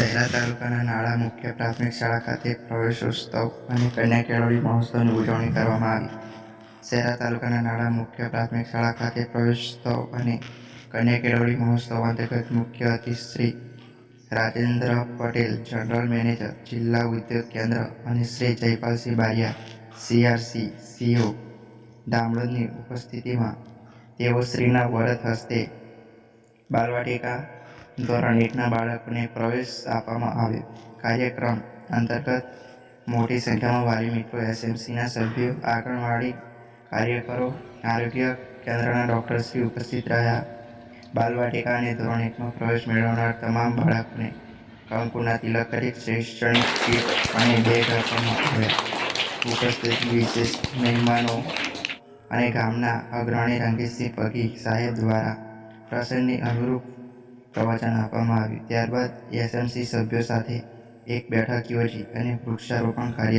શહેરા તાલુકાના નાળા મુખ્ય પ્રાથમિક શાળા ખાતે પ્રવેશોત્સવ અને કન્યા કેળવણી મહોત્સવની ઉજવણી કરવામાં આવી. શહેરા તાલુકાના નાળા મુખ્ય પ્રાથમિક શાળા ખાતે પ્રવેશોત્સવ અને કન્યા કેળવણી મહોત્સવ અંતર્ગત મુખ્ય અતિથિ શ્રી રાજેન્દ્ર પટેલ, જનરલ મેનેજર, જિલ્લા ઉદ્યોગ કેન્દ્ર અને શ્રી જયપાલસિંહ બારિયા, સીઆરસી, સીઓ દામડોદની ઉપસ્થિતિમાં તેઓ શ્રીના વરદ હસ્તે બાલવાટિકા ધોરણ એકના બાળકોને પ્રવેશ આપવામાં આવ્યો. કાર્યક્રમ અંતર્ગત મોટી સંખ્યામાં વાલી મિત્રો, એસએમસીના સભ્યો, આંગણવાડી કાર્યકરો, આરોગ્ય કેન્દ્રના ડૉક્ટરશ્રી ઉપસ્થિત રહ્યા. બાલવાટિકા અને ધોરણ એકમાં પ્રવેશ મેળવનાર તમામ બાળકોને કંકુના તિલક કરી શૈક્ષણિક કીટ અને બેગ આપવામાં આવ્યા. ઉપસ્થિત વિશેષ મહેમાનો અને ગામના અગ્રણી રંગીતસિંહ પગી સાહેબ દ્વારા પ્રસંગની અનુરૂપ પ્રવચન આપવામાં આવ્યું. ત્યારબાદ એસએમસી સભ્યો સાથે એક બેઠક યોજી અને વૃક્ષારોપણ કાર્ય